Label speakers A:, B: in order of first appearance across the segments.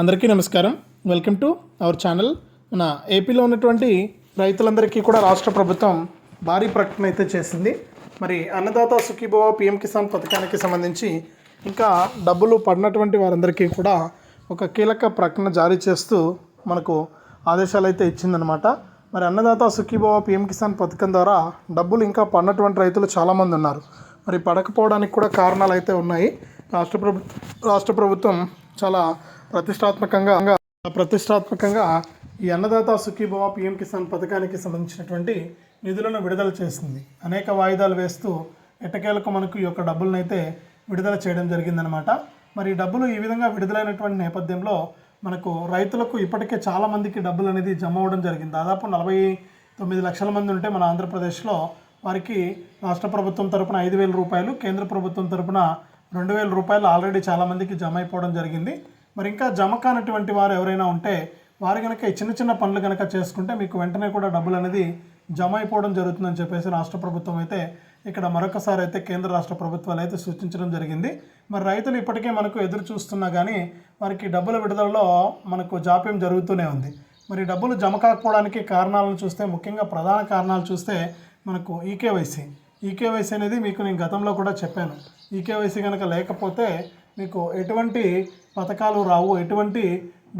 A: అందరికీ నమస్కారం. Welcome to our channel మన ఏపీలో ఉన్నటువంటి రైతులందరికీ కూడా రాష్ట్ర ప్రభుత్వం భారీ ప్రకటన అయితే చేసింది. మరి అన్నదాత సుఖీభవ పిఎం కిసాన్ పథకానికి సంబంధించి ఇంకా డబ్బులు పడినటువంటి వారందరికీ కూడా ఒక కీలక ప్రకటన జారీ చేస్తూ మనకు ఆదేశాలు అయితే ఇచ్చిందనమాట మరి అన్నదాత సుఖీభవ పిఎం కిసాన్ పథకం ద్వారా డబ్బులు ఇంకా పడినటువంటి రైతులు చాలామంది ఉన్నారు. మరి పడకపోవడానికి కూడా కారణాలు అయితే ఉన్నాయి. రాష్ట్ర ప్రభు రాష్ట్ర ప్రభుత్వం చాలా ప్రతిష్టాత్మకంగా ప్రతిష్టాత్మకంగా ఈ అన్నదాత సుఖీభవ పిఎం కిసాన్ పథకానికి సంబంధించినటువంటి నిధులను విడుదల చేసింది. అనేక వాయిదాలు వేస్తూ ఎట్టకేలకు మనకు ఈ యొక్క డబ్బులనైతే విడుదల చేయడం జరిగిందనమాట మరి ఈ డబ్బులు ఈ విధంగా విడుదలైనటువంటి నేపథ్యంలో మనకు రైతులకు ఇప్పటికే చాలామందికి డబ్బులు అనేది జమ అవ్వడం జరిగింది. దాదాపు నలభై తొమ్మిది లక్షల మంది ఉంటే మన ఆంధ్రప్రదేశ్లో వారికి రాష్ట్ర ప్రభుత్వం తరపున ఐదు వేల రూపాయలు కేంద్ర ప్రభుత్వం తరపున రెండు వేల రూపాయలు ఆల్రెడీ చాలామందికి జమ అయిపోవడం జరిగింది. మరి ఇంకా జమ కానటువంటి వారు ఎవరైనా ఉంటే వారు కనుక ఈ చిన్న చిన్న పనులు కనుక చేసుకుంటే మీకు వెంటనే కూడా డబ్బులు అనేది జమ అయిపోవడం జరుగుతుందని చెప్పేసి రాష్ట్ర ప్రభుత్వం అయితే ఇక్కడ మరొకసారి అయితే కేంద్ర రాష్ట్ర ప్రభుత్వాలు అయితే సూచించడం జరిగింది. మరి రైతులు ఇప్పటికే మనకు ఎదురు చూస్తున్నా కానీ వారికి డబ్బుల విడుదలలో మనకు జాప్యం జరుగుతూనే ఉంది. మరి డబ్బులు జమ కాకపోవడానికి కారణాలను చూస్తే ముఖ్యంగా ప్రధాన కారణాలు చూస్తే మనకు ఈకేవైసీ ఈకేవైసీ అనేది మీకు నేను గతంలో కూడా చెప్పాను. ఈకేవైసీ కనుక లేకపోతే మీకు ఎటువంటి పథకాలు రావు ఎటువంటి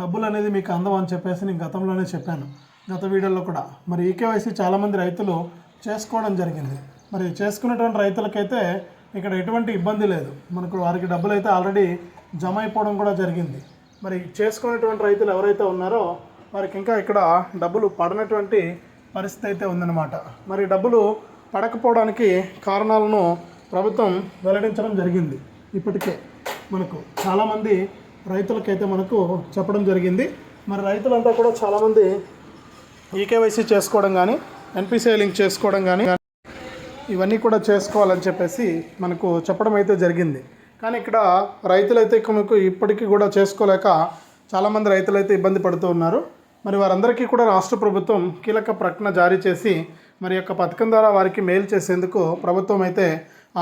A: డబ్బులు అనేది మీకు అందం అని చెప్పేసి నేను గతంలోనే చెప్పాను. గత వీడియోలో కూడా. మరి ఈకేవైసీ చాలామంది రైతులు చేసుకోవడం జరిగింది. మరి చేసుకున్నటువంటి రైతులకైతే ఇక్కడ ఎటువంటి ఇబ్బంది లేదు. మనకు వారికి డబ్బులు అయితే ఆల్రెడీ జమ అయిపోవడం కూడా జరిగింది. మరి చేసుకున్నటువంటి రైతులు ఎవరైతే ఉన్నారో వారికి ఇంకా ఇక్కడ డబ్బులు పడనటువంటి పరిస్థితి అయితే ఉందన్నమాట. మరి డబ్బులు పడకపోవడానికి కారణాలను ప్రభుత్వం వెల్లడించడం జరిగింది. ఇప్పటికే మనకు చాలామంది రైతులకైతే మనకు చెప్పడం జరిగింది. మరి రైతులంతా కూడా చాలామంది ఈకేవైసీ చేసుకోవడం కానీ ఎన్పిసిఐ లింక్ చేసుకోవడం కానీ ఇవన్నీ కూడా చేసుకోవాలని చెప్పేసి మనకు చెప్పడం అయితే జరిగింది. కానీ ఇక్కడ రైతులైతే మనకు ఇప్పటికీ కూడా చేసుకోలేక చాలామంది రైతులైతే ఇబ్బంది పడుతూ ఉన్నారు. మరి వారందరికీ కూడా రాష్ట్ర ప్రభుత్వం కీలక ప్రకటన జారీ చేసి మరి యొక్క పథకం ద్వారా వారికి మేలు చేసేందుకు ప్రభుత్వం అయితే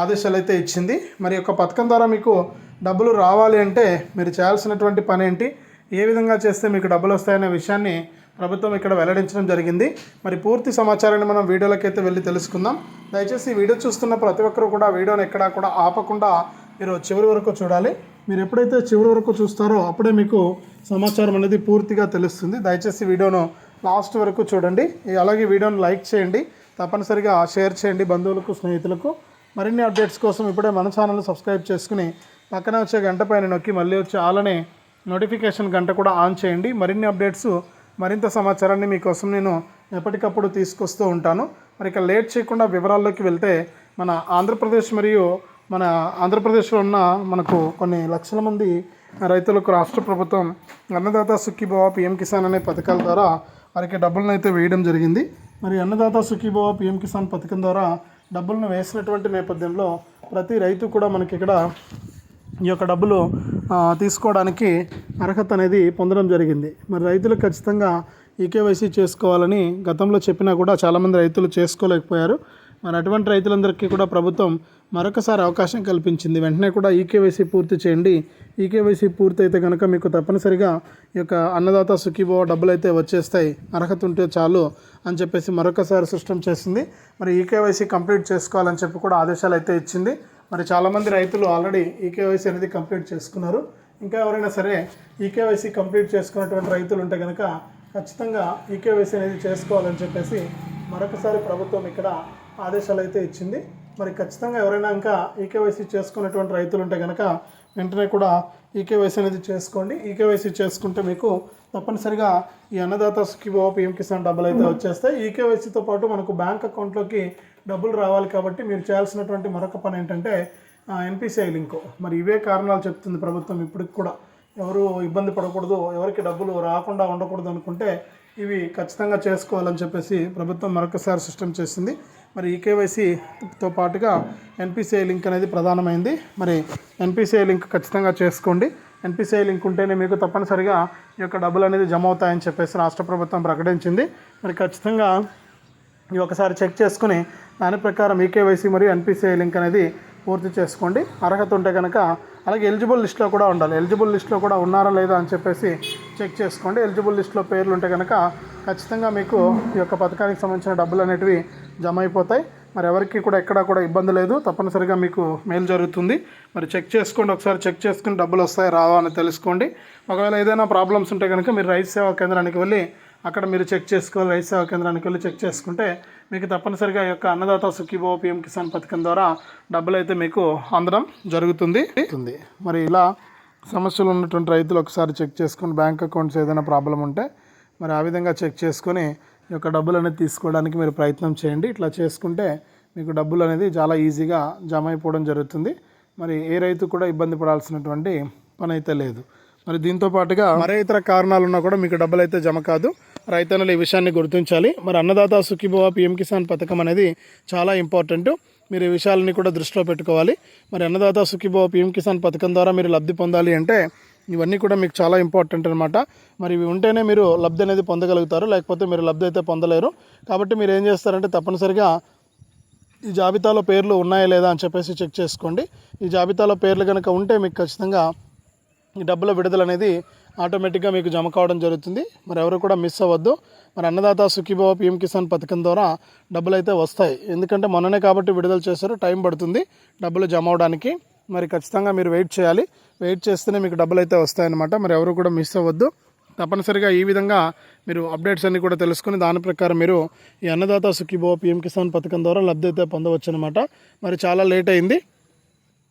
A: ఆదేశాలు అయితే ఇచ్చింది. మరి యొక్క పథకం ద్వారా మీకు డబ్బులు రావాలి అంటే మీరు చేయాల్సినటువంటి పని ఏంటి? ఏ విధంగా చేస్తే మీకు డబ్బులు వస్తాయనే విషయాన్ని ప్రభుత్వం ఇక్కడ వెల్లడించడం జరిగింది. మరి పూర్తి సమాచారాన్ని మనం వీడియోలకైతే వెళ్ళి తెలుసుకుందాం. దయచేసి వీడియో చూస్తున్న ప్రతి ఒక్కరు కూడా వీడియోని ఎక్కడా కూడా ఆపకుండా మీరు చివరి వరకు చూడాలి. మీరు ఎప్పుడైతే చివరి వరకు చూస్తారో అప్పుడే మీకు సమాచారం అనేది పూర్తిగా తెలుస్తుంది. దయచేసి వీడియోను లాస్ట్ వరకు చూడండి. అలాగే వీడియోను లైక్ చేయండి. తప్పనిసరిగా షేర్ చేయండి బంధువులకు స్నేహితులకు. మరిన్ని అప్డేట్స్ కోసం ఇప్పుడే మన ఛానల్ సబ్స్క్రైబ్ చేసుకుని పక్కన వచ్చే గంట పైన నొక్కి మళ్ళీ వచ్చే అలానే నోటిఫికేషన్ గంట కూడా ఆన్ చేయండి. మరిన్ని అప్డేట్స్ మరింత సమాచారాన్ని మీకోసం నేను ఎప్పటికప్పుడు తీసుకొస్తూ ఉంటాను. మరి ఇక లేట్ చేయకుండా వివరాల్లోకి వెళ్తే మన ఆంధ్రప్రదేశ్ మరియు మన ఆంధ్రప్రదేశ్లో ఉన్న మనకు కొన్ని లక్షల మంది రైతులకు రాష్ట్ర ప్రభుత్వం అన్నదాత సుఖీభవ పిఎం కిసాన్ అనే పథకాల ద్వారా వారికి డబ్బులను అయితే వేయడం జరిగింది. మరి అన్నదాత సుఖీభవ పిఎం కిసాన్ పథకం ద్వారా డబ్బులను వేసినటువంటి నేపథ్యంలో ప్రతి రైతు కూడా మనకి ఇక్కడ ఈ యొక్క డబ్బులు తీసుకోవడానికి అర్హత అనేది పొందడం జరిగింది. మరి రైతులు ఖచ్చితంగా ఈకేవైసీ చేసుకోవాలని గతంలో చెప్పినా కూడా చాలామంది రైతులు చేసుకోలేకపోయారు. మరి అటువంటి రైతులందరికీ కూడా ప్రభుత్వం మరొకసారి అవకాశం కల్పించింది. వెంటనే కూడా ఈకేవైసీ పూర్తి చేయండి. ఈకేవైసీ పూర్తి అయితే కనుక మీకు తప్పనిసరిగా ఈ యొక్క అన్నదాత సుఖీభవ డబ్బులు అయితే వచ్చేస్తాయి. అర్హత ఉంటే చాలు అని చెప్పేసి మరొకసారి సృష్టం చేసింది. మరి ఈకేవైసీ కంప్లీట్ చేసుకోవాలని చెప్పి కూడా ఆదేశాలు అయితే ఇచ్చింది. మరి చాలామంది రైతులు ఆల్రెడీ ఈకేవైసీ అనేది కంప్లీట్ చేసుకున్నారు. ఇంకా ఎవరైనా సరే ఈకేవైసీ కంప్లీట్ చేసుకున్నటువంటి రైతులు ఉంటే కనుక ఖచ్చితంగా ఈకేవైసీ అనేది చేసుకోవాలని చెప్పేసి మరొకసారి ప్రభుత్వం ఇక్కడ ఆదేశాలు అయితే ఇచ్చింది. మరి ఖచ్చితంగా ఎవరైనా ఇంకా ఈకేవైసీ చేసుకున్నటువంటి రైతులు ఉంటే కనుక వెంటనే కూడా ఈకేవైసీ అనేది చేసుకోండి. ఈకేవైసీ చేసుకుంటే మీకు తప్పనిసరిగా ఈ అన్నదాత స్కీమ్ పిఎం కిసాన్ డబ్బులు అయితే వచ్చేస్తాయి. ఈకేవైసీతో పాటు మనకు బ్యాంక్ అకౌంట్లోకి డబ్బులు రావాలి కాబట్టి మీరు చేయాల్సినటువంటి మరొక పని ఏంటంటే ఎన్పిసిఐ లింక్ మరి ఇవే కారణాలు చెప్తుంది ప్రభుత్వం ఇప్పటికి కూడా. ఎవరు ఇబ్బంది పడకూడదు ఎవరికి డబ్బులు రాకుండా ఉండకూడదు అనుకుంటే ఇవి ఖచ్చితంగా చేసుకోవాలని చెప్పేసి ప్రభుత్వం మరొకసారి సిస్టమ్ చేసింది. మరి ఈ కేవైసీతో పాటుగా ఎన్పిసిఐ లింక్ అనేది ప్రధానమైంది. మరి ఎన్పిసిఐ లింక్ ఖచ్చితంగా చేసుకోండి. ఎన్పిసిఐ లింక్ ఉంటేనే మీకు తప్పనిసరిగా ఈ యొక్క డబ్బులు అనేది జమ అవుతాయని చెప్పేసి రాష్ట్ర ప్రభుత్వం ప్రకటించింది. మరి ఖచ్చితంగా ఇవి ఒకసారి చెక్ చేసుకుని దాని ప్రకారం ఈకేవైసీ మరియు ఎన్పిసిఐ లింక్ అనేది పూర్తి చేసుకోండి. అర్హత ఉంటే కనుక అలాగే ఎలిజిబుల్ లిస్ట్లో కూడా ఉండాలి. ఎలిజిబుల్ లిస్ట్లో కూడా ఉన్నారా లేదా అని చెప్పేసి చెక్ చేసుకోండి. ఎలిజిబుల్ లిస్ట్లో పేర్లు ఉంటే కనుక ఖచ్చితంగా మీకు ఈ యొక్క పథకానికి సంబంధించిన డబ్బులు అనేటివి జమ అయిపోతాయి. మరి ఎవరికి కూడా ఎక్కడా కూడా ఇబ్బంది లేదు. తప్పనిసరిగా మీకు మేలు జరుగుతుంది. మరి చెక్ చేసుకోండి. ఒకసారి చెక్ చేసుకుని డబ్బులు వస్తాయి రావా అని తెలుసుకోండి. ఒకవేళ ఏదైనా ప్రాబ్లమ్స్ ఉంటే కనుక మీరు రైతు సేవా కేంద్రానికి వెళ్ళి అక్కడ మీరు చెక్ చేసుకోవాలి రైతు సేవా కేంద్రానికి వెళ్ళి చెక్ చేసుకుంటే మీకు తప్పనిసరిగా ఈ యొక్క అన్నదాత సుఖీభో పిఎం కిసాన్ పథకం ద్వారా డబ్బులు అయితే మీకు అందడం జరుగుతుంది. ఉంది. మరి ఇలా సమస్యలు ఉన్నటువంటి రైతులు ఒకసారి చెక్ చేసుకొని బ్యాంక్ అకౌంట్స్ ఏదైనా ప్రాబ్లం ఉంటే మరి ఆ విధంగా చెక్ చేసుకొని ఈ యొక్క డబ్బులు అనేది తీసుకోవడానికి మీరు ప్రయత్నం చేయండి. ఇట్లా చేసుకుంటే మీకు డబ్బులు అనేది చాలా ఈజీగా జమ అయిపోవడం జరుగుతుంది. మరి ఏ రైతు కూడా ఇబ్బంది పడాల్సినటువంటి పని అయితే లేదు. మరి దీంతో పాటుగా మరే ఇతర కారణాలు ఉన్నా కూడా మీకు డబ్బులు అయితే జమ కాదు. రైతన్నలు ఈ విషయాన్ని గుర్తించాలి. మరి అన్నదాత సుఖీభవ పిఎం కిసాన్ పథకం అనేది చాలా ఇంపార్టెంట్. మీరు ఈ విషయాలని కూడా దృష్టిలో పెట్టుకోవాలి. మరి అన్నదాత సుఖీభవ పిఎం కిసాన్ పథకం ద్వారా మీరు లబ్ధి పొందాలి అంటే ఇవన్నీ కూడా మీకు చాలా ఇంపార్టెంట్ అనమాట మరి ఇవి ఉంటేనే మీరు లబ్ధి అనేది పొందగలుగుతారు. లేకపోతే మీరు లబ్ధి అయితే పొందలేరు. కాబట్టి మీరు ఏం చేస్తారంటే తప్పనిసరిగా ఈ జాబితాలో పేర్లు ఉన్నాయా లేదా అని చెప్పేసి చెక్ చేసుకోండి. ఈ జాబితాలో పేర్లు కనుక ఉంటే మీకు ఖచ్చితంగా ఈ డబ్బుల విడుదల అనేది ఆటోమేటిక్గా మీకు జమ కావడం జరుగుతుంది. మరి ఎవరు కూడా మిస్ అవ్వద్దు. మరి అన్నదాత సుఖీభావ పిఎం కిసాన్ పథకం ద్వారా డబ్బులు అయితే వస్తాయి. ఎందుకంటే మొన్ననే కాబట్టి విడుదల చేశారు. టైం పడుతుంది డబ్బులు జమ అవడానికి. మరి ఖచ్చితంగా మీరు వెయిట్ చేయాలి. వెయిట్ చేస్తేనే మీకు డబ్బులు అయితే వస్తాయన్నమాట. మరి ఎవరు కూడా మిస్ అవ్వద్దు. తప్పనిసరిగా ఈ విధంగా మీరు అప్డేట్స్ అన్ని కూడా తెలుసుకుని దాని ప్రకారం మీరు ఈ అన్నదాత సుఖీభవ పిఎం కిసాన్ పథకం ద్వారా లబ్ధి అయితే పొందవచ్చు అనమాట మరి చాలా లేట్ అయింది.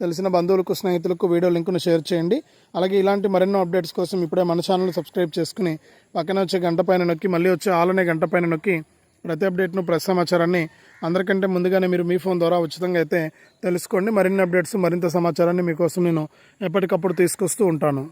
A: తెలిసిన బంధువులకు స్నేహితులకు వీడియో లింకును షేర్ చేయండి. అలాగే ఇలాంటి మరెన్నో అప్డేట్స్ కోసం ఇప్పుడే మన ఛానల్ సబ్స్క్రైబ్ చేసుకుని పక్కన వచ్చే గంట పైన నొక్కి మళ్ళీ వచ్చే ఆలనే గంట పైన నొక్కి ప్రతి అప్డేట్ను ప్రతి సమాచారాన్ని అందరికంటే ముందుగానే మీరు మీ ఫోన్ ద్వారా ఉచితంగా అయితే తెలుసుకోండి. మరిన్ని అప్డేట్స్ మరింత సమాచారాన్ని మీకోసం నేను ఎప్పటికప్పుడు తీసుకొస్తూ ఉంటాను.